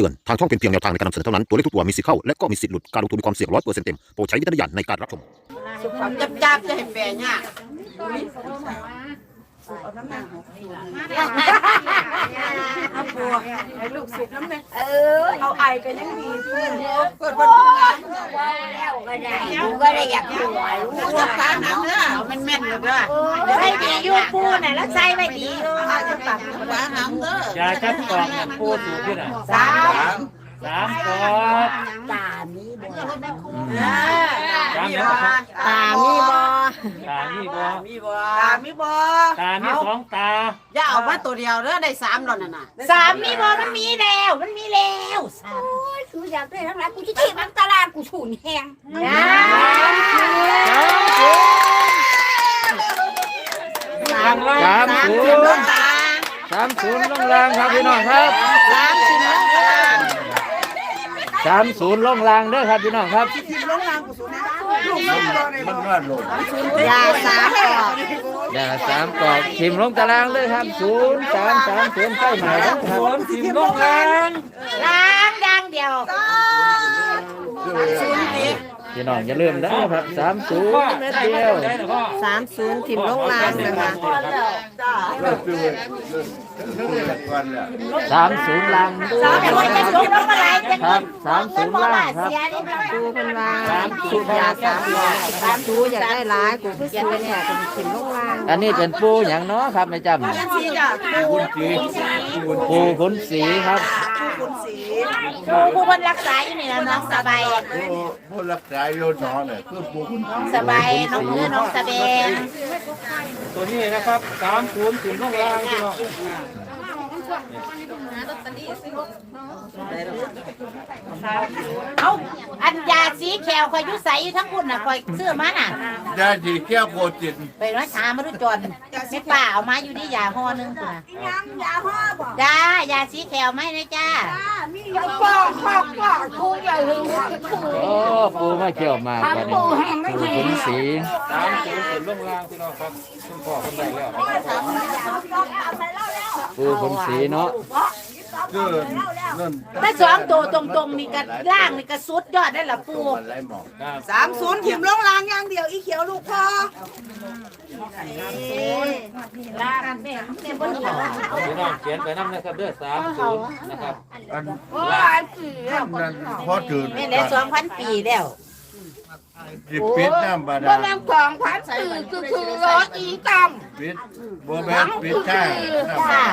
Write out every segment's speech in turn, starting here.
คำเตือน ทางช่องเป็นเพียงแนวทางในการนำเสนอเท่านั้น ตัวเลขทุกตัวมีสิทธิ์เข้า และก็มีสิทธิ์หลุด การลงทุนมีความเสี่ยงร้อยเปอร์เซ็นต์เต็ม โปรดใช้วิจารณญาณในการรับชมจับจับจะเห็นแปลงอะเอาบัวให้ลูกสุกน้ำเนี่ยเออ เอาไอกันยังดีเพื่อนเกิดวันงานแล้วก็ได้กูก็ได้อยากดูอะรู้ลูกจะตาหนังเด้อเอาแม่นๆเลยเด้อใส่ดีอยู่ปูน่ะแล้วใส่ไม่ดีอยู่อาจจะตัดตาหนังเด้อ ยาจับกล่องเนี่ยพูดอยู่ที่ไหนสามสามกอดตามีบ่สามแล้วครับตามีบ่ตานี่บอมีบ่ตามีบ่ตานี่สองตาอย่าเอามาตัวเดียวเด้อได้สามแล้วน่ะน่ะสามมีบ่มันมีแล้วมันมีแล้วสามกูอยากได้ทั้งหลายกูจะที่มันตลาดกูสูญแหงนะ ทางล่างสามศูนย์สามศูนย์ลงล่างครับพี่น้องครับสามสิบน้องกลางสามศูนย์ลงล่างเด้อครับพี่น้องครับยาสามกอกยาสามกอกทิมลงตารางเลยครับศูนย์สามสามศูนย์ใกล้ใหม่แล้วครับทิมลงล่างล้างดังเดียว พี่น้องอย่าลืมนะครับสามศูนย์เม็ดเดียวสามศูนย์ทิมลงล่างนะคะ สามศูนย์ล่างสามคนจะสูงลงมาไหลจะครับสามศูนย์ล่างครับ เสียนี่ครับกูเป็นว่าสูบยาสามหลอดสามกูอยากได้หลายกูคือสูบเนี่ยกูกินลงล่างอันนี้เป็นปูอย่างเนาะครับไม่จำสีจ้ะปูนสีปูขุนสีครับ ปูนสีผู้ผู้คนรักษาอยู่นี่แล้วน้องสบายผู้ผู้รักษาโยนองเนี่ยคือผู้คุณสบายน้องเนื้อน้องสะเบงตัวนี้นะครับสามศูนย์ถึงลงล่างพี่น้อง เอ้าอันยาสีแขวคอยอยุใสอยู่ทั้งพุ่นน่ะคอยเสื้อมาน่ะ ยาสีแก้วโปรตีนไปร้อยถามมาดูจนแม่ป้าเอามาอยู่ที่ยาห่อหนึงพุ่นน่ะยังยาห่อบ่จ้ายาสีแขวไหมนะจ้ามียาปอกปอกปอกกูอย่าลืมกูโอ้ปูไม่เกี่ยวมากกว่านี้ปูขุนสีสามศูนย์ถึงลงล่างพี่น้องครับคุณพ่อคนใดแล้วปู ขุนสีเนาะคือนั่นถ้าสองตัวตรงๆนี่ก็ล่างนี่ก็สุดยอดได้ละปูมันไรหมอกสามศูนย์ถิ่มลงรางอย่างเดียวอีเขียวลูกพ่อล่างแม่แม่บ่เหนียวพี่น้องเขียนไปน้ำนะครับเด้อสามศูนย์นะครับอันนั้นพอตื่นแม่ได้สองพันปีแล้ว จิบปิดน้ำบาบ่ดาลแม่นของพัดสื่อคือคือรถอีกำปิดบัวแมนปิดท่าน้ำบาจ้า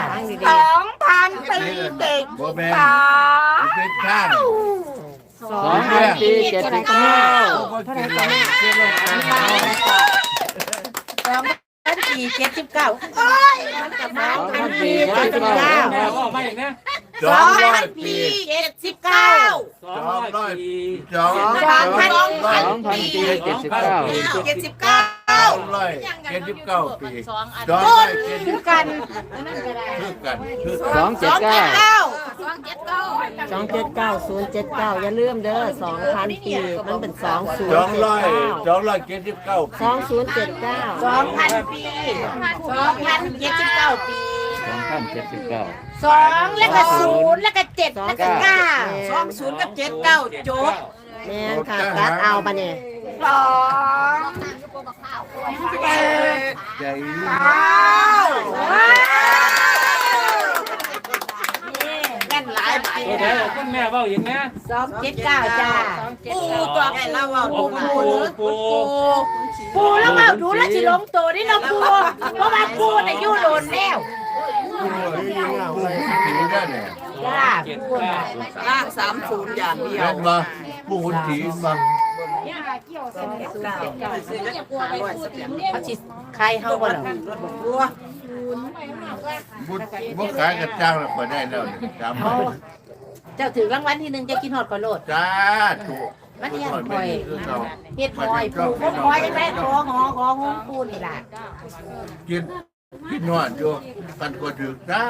ดาลสองพันปีเด็กบัวแมนสาปิดท่าสองพันปีเจ็ดสิบเก้าก็กินเลยเชื่อลงกันสองพันปีเจ็ดสิบเก้าสองพันปีเจ็ดสิบเก้าพ่อไม่นะสองร้อยปีเจ็ดสิบเก้าสองร้อยปีสองสองพันร้อยสอง พันปีเจ็ดสิบเก้าเจ็ดสิบเก้าสองร้อยเจ็ดสิบเก้าปีสองร้อยเจ็ดสิบกันคือกันคือสองเจ็ดเก้าสองเจ็ดเก้าศูนย์เจ็ดเก้าอย่าลืมเด้อสองพันปีมันเป็นสองศูนสอย์งเจ็ดร้อยเก้าสองร้อยเจ็ดสิบเก้าสองศูนย์เจ็ดเก้าสองพันปีสองพันเจ็ดสิบเก้าปีสองพันเจ็ดสิบเก้าสองแล้วก็ศูนย์แล้วก็เจ็ดแล้วก็เก้าสองศูนย์กับเจ็ดเก้าโจ๊ก แม่นค่ะกัดเอาปะเนี่ยสองเจ็ดใจแม่นหลายใบตัวไหนคุณแม่เบ้าอย่างนี้สองเจ็ดเก้าจ้าปูตัวให้เราเอาโอ้ปูปูปูปูปูแล้วมาดูแล้วสิลงตัวนี่เราปูเพราะว่าปูน่ะอยู่โดนแล้วผู้ผีนั่นเนี่ยจ้าเจ็ดปูเก้าล่างสามศูนย์อย่างเดียว เห็นมาผู้คนผีมาเขาสิใครเฮาบ่ล่ะบัวบุญบุญขายกับจ้างแล้วพอได้แล้วเนี่ยจำเอาเจ้าถือรางวัลที่หนึ่งจะกินฮอดขอโลดจ้าถูกมันยังไม่คอยคือเราเฮ็ดคอยปูก็คอยจังได๋ขอหอขอหงปูนี่ล่ะกิน กินนวดอยู่กันก็ถือจ้า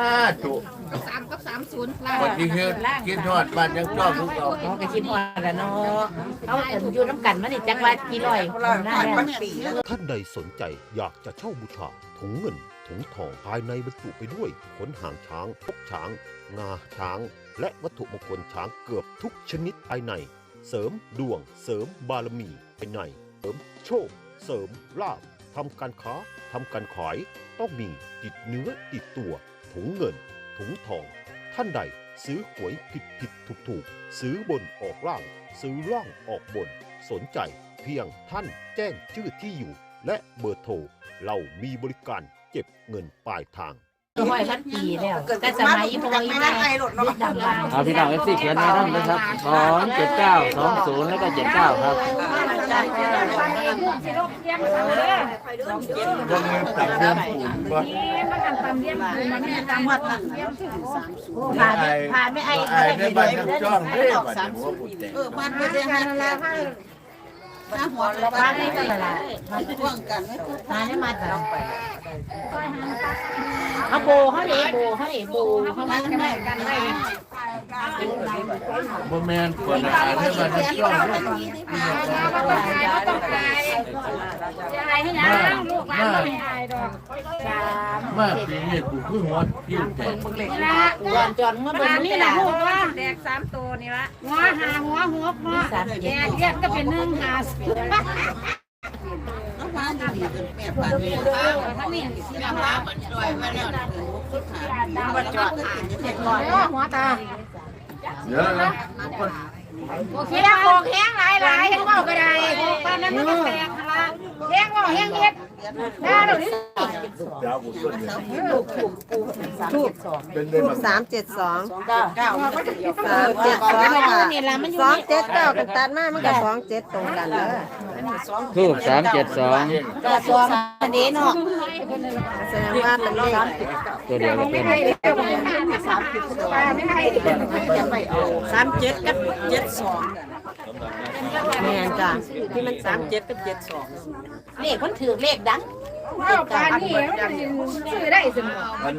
ถูกสามกับสามศูนย์ล่าวันที่เฮ็ดกินนวดบ้านยังชอบทุกเราอ๋อก็คิดว่าแล้วเนาะเอาแต่อยู่น้ำกันมานี่จักว่ากี่ร้อยคนเราน่าผ่านแล้วพันปีแล้วท่านใดสนใจอยากจะเช่าบูชาถุงเงิน ถุงทองภายในบรรจุไปด้วยขนหางช้างพกช้าง งาช้าง และวัตถุมงคลช้างเกือบทุกชนิดภายใน เสริมดวง เสริมบารมีภายใน เสริมโชค เสริมลาภ ทำการค้าทำการขาย ต้องมีติดเนื้อติดตัว ถุงเงิน ถุงทอง ท่านใดซื้อหวยผิดผิดถูกถูกซื้อบนออกล่าง ซื้อล่างออกบน สนใจเพียงท่านแจ้งชื่อที่อยู่ และเบอร์โทร เรามีบริการเก็บเงินปลายทางร้อยพันปีแล้วแต่สมัยพ่ออีไม่แม่ได้ไอหลดเราดำบ้านเอาพี่น้องเอฟซีเขียนมาทั้งเลยครับสองเจ็ดเก้าสองศูนย์แล้วก็เจ็ดเก้าครับ ยังมีตัดเรื่องปูนบ่ผ่านผ่านไม่ไอ้ไอ้ในบ้านยังจ้องเด้บัดนี้หัวปูแตกเออมันไม่ได้ให้ถ้าหัวเราผ่านไม่ก็ละพ่วงกันผ่านไม่มาแต่เราไปเขาโบเขาเดโบเขาเดโบเขามากันได้กันได้ บ่แม่นคนอ่านในบ้านยังจ้องเด้มามาปีนี้กูคือหัวยิ้มแตกจอนจอนเมื่อเดือนนี้แหละแดกสามตัวนี่ละหัวหาหัวหัวหัวแกเรียกก็เป็นหนึ่งหาสิบน้ำมันดีกันแม่ปานนี้ทั้งนี้น้ำมันมันจ่อยมาแล้วสุดท้ายมันจอดหาเจ็ดร้อยหัวตา เดี๋ยวนะโอเคแล้วโกแห้งหลายหลายแห้งเบาก็ได้ปานนั้นมันก็แตกละแห้งเบาแห้งเฮ็ดได้หรือดาวกูต้นเนี่ยทูบเป็นเดือนทูบสามเจ็ดสองเก้าสามเจ็ดสองนี่ละมันอยู่สองนี่เจ็ดเก้ากันตัดมามันก็สองเจ็ดตรงกันเลยทูบสามเจ็ดสองกระทรวงอันนี้เนาะแสดงว่าเป็นเลขตัวเดียวก็ เป็นไม่ให้สามเจ็ดกับเจ็ดสองแม่นจ้ะที่มันสามเจ็ดกับเจ็ดสองเลขมันถือเลขดังเอาปานนี้ซื้อได้สิอัน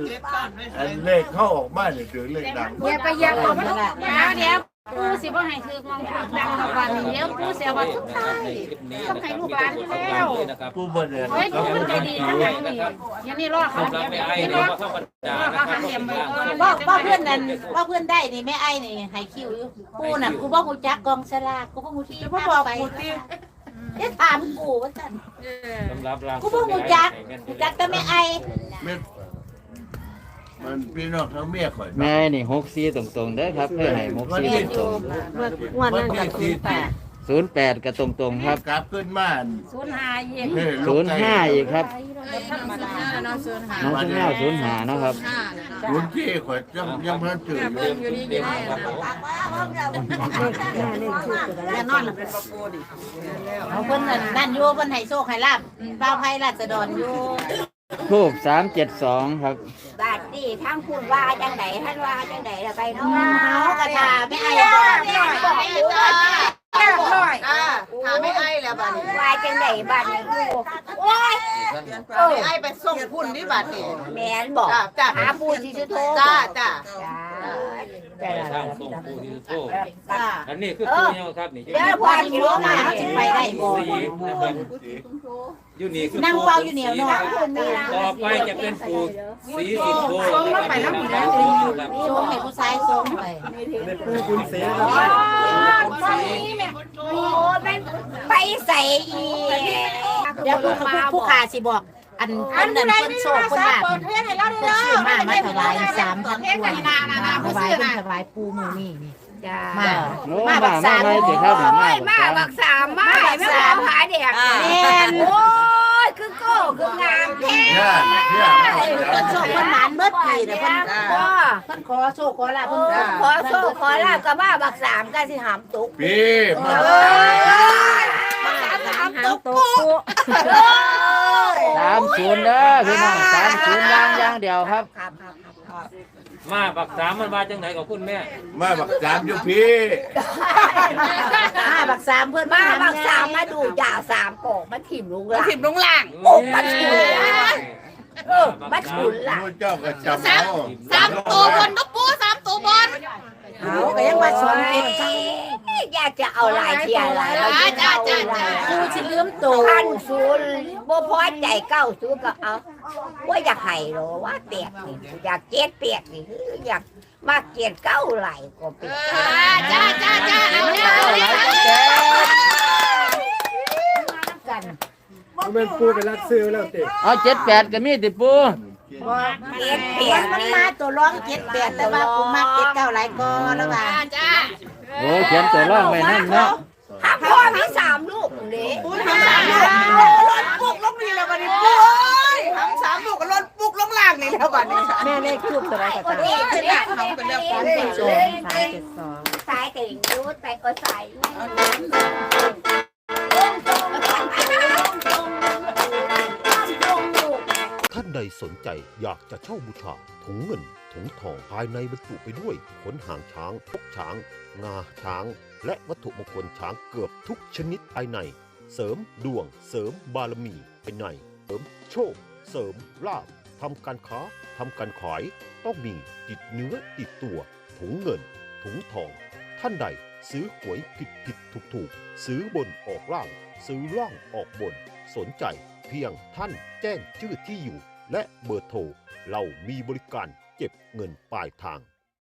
อันเลขเข้าออกมานี่คือเลขดังอย่าไปเหยียบอกมันเดี๋ยวเดี๋ยว กูสิบ่ให้ถือมองถูกดังกับวันนี้เดี๋ยวกูเสียวันสุดท้ายต้องให้ลูกหลานแล้วกูบ่ได้เฮ้ยคุณใจดีทั้งนั้นนี่อย่างนี้รอดเขาเก็บไม่รอดรอดเขาเก็บไว้ก่อนว่าว่าเพื่อนนั่นว่าเพื่อนได้นี่แม่ไอ้นี่ให้คิวอยู่กูน่ะกูบ่ฮู้จักกองสลากกูบ่ฮู้ที่พาไปเอ๊ะถามกูว่าซั่นสำหรับรางกูบ่ฮู้จักฮู้จักแต่แม่ไอ้เม็ดมันพี่น้องทั้งเมียข่อยแม่นี่หกซีตรงๆเด้อครับเพื่อให้หกซีตรงเมื่องวดนั้นกับศูนย์แปดๆศูนย์แปดก็ตรงๆครับ กลับขึ้นมาศูนย์หาเย็นเฮ้ยศูนย์ห้าอีกครับธรรมดาเนาะศูนย์หาน้องข้างหน้าศูนย์หานะครับ ศูนย์ที่ข่อยยังยังพันตื่นอยู่แน่นอนเป็นปะปูดิเอาเพิ่นนั่นนั่นอยู่เพิ่นให้โชคให้ลาบบ่าวไผราษฎรอยู่ ทูบสามเจ็ดสองครับ บาดดีทั้งคุณว่าจังไดท่านว่าจังไดละไปเนาะเฮากระทาแม่ไอ้บอกไม่บอกไม่รู้ว่าแก้หน่อยอ่าหาไม่ไอ้แล้วบัดนี้ว่าจังไดบ้านนี้โอ้ยไม่ไอ้ไปส่งพุ่นนี่บัดนี้แม่นบอกจ้าจ้าหาปูที่ชื่อโทจ้าจ้า จ้าทางส่งผู้ที่โทษจ้าอันนี้คือผู้เนี่ยครับนี่เดี๋ยวพอสิรู้มาเขาสิไปได้บ่สีนะครับอยู่นี่คือนั่งเฝ้าอยู่เหนียวเนาะต่อไปจะเป็นผู้สีสุดโทไปแล้วมีแล้วโชคให้ผู้ชายโชคไปโอ้แม่ไปใส่อีเดี๋ยวผู้ขาสิบอก อันเพิ่นนั่นเพิ่นโชคเพิ่นลาบเปิดเพลงให้เราได้เพิ่นเด้ชื่อมามาอถวายสามพันพวงถวายเป็นถวายปูมือนี่นี่จ้ามาโอ้มามาไม่เดี๋ยวครับหนึ่งมามาบักสามมาไม่เอาหาเด็กแม่นโอ้ยคือโก้คืองามแท้เนี่ยเนี่ยเพิ่นโชคเพิ่นหมานเบิดปีเด้อเพิ่นพ่อเพิ่นขอโชคขอลาบเพิ่นขอโชคขอลาบกับว่าบักสามก็สิหามตุกพี่มาบักสามหามตุก สามศูนย์เด้อพี่น้องสามศูนย์ย่างย่างเดียวครับมาบักสามมันมาจังไหนกับคุณแม่ มาบักสามอยู่พี่มาบักสามเพิ่นมามาบักสามมาดูจ่าสามโกกมาถิ่มลุงละทิมลงล่าง โอ้มาฉุนละเออมาฉุนละพระเจ้าก็จำเอา สามตัวบนนกปูสามตัวบน เอาก็ยังว่าสอนเพิ่นอย่าจะเอาหลายเทียหลายเราจะเอาหลายกูสิลืมตัวพันศูนย์บ่พอใจเก้าศูนย์ก็เอาว่าอยากให้หรอว่าเปียกนี่อยากเจ็ดเปียกนี่คืออยากมาเกียดเก้าไหลก็เป็นจ้าจ้าจ้าเอาเด้อกันเป็นปูไปรักซื้อแล้วติเอาเจ็ดแปดก็มีติปู เจ็ดเปียกมันนี่มาตัวร้องเจ็ดแปดแต่ว่ากูมักเจ็ดเก้าหลายกอแล้วว่าโอ้เขียนตัวร่องไว้นั่นเนาะถ้าพ่อมีสามลูกเด้ปุ้ยทำสามลูกรถปุกลงนี่แล้วบัดนี้ปุ้ยทำสามลูกก็รถปุกลงล่างนี่แล้วบัดนี้แม่เลขทูบตัวไรก็ตามนี่คือเนี่ยทำเป็นเรื่องสามเจ็ดสองสามเจ็ดสองสายก็ยังรู้แต่ก็ใส่ท่านใดสนใจอยากจะเช่าบูชาถุงเงินถุงทองภายในบรรจุไปด้วยขนหางช้างพกช้าง งาช้าง และวัตถุมงคลช้างเกือบทุกชนิดภายใน เสริมดวง เสริมบารมีภายใน เสริมโชค เสริมลาภทำการค้าทำการขายต้องมีติดเนื้อติดตัว ถุงเงิน ถุงทอง ท่านใดซื้อหวยผิดผิดถูกถูกซื้อบนออกล่าง ซื้อล่างออกบน สนใจเพียงท่านแจ้งชื่อที่อยู่ และเบอร์โทรเรามีบริการเก็บเงินปลายทาง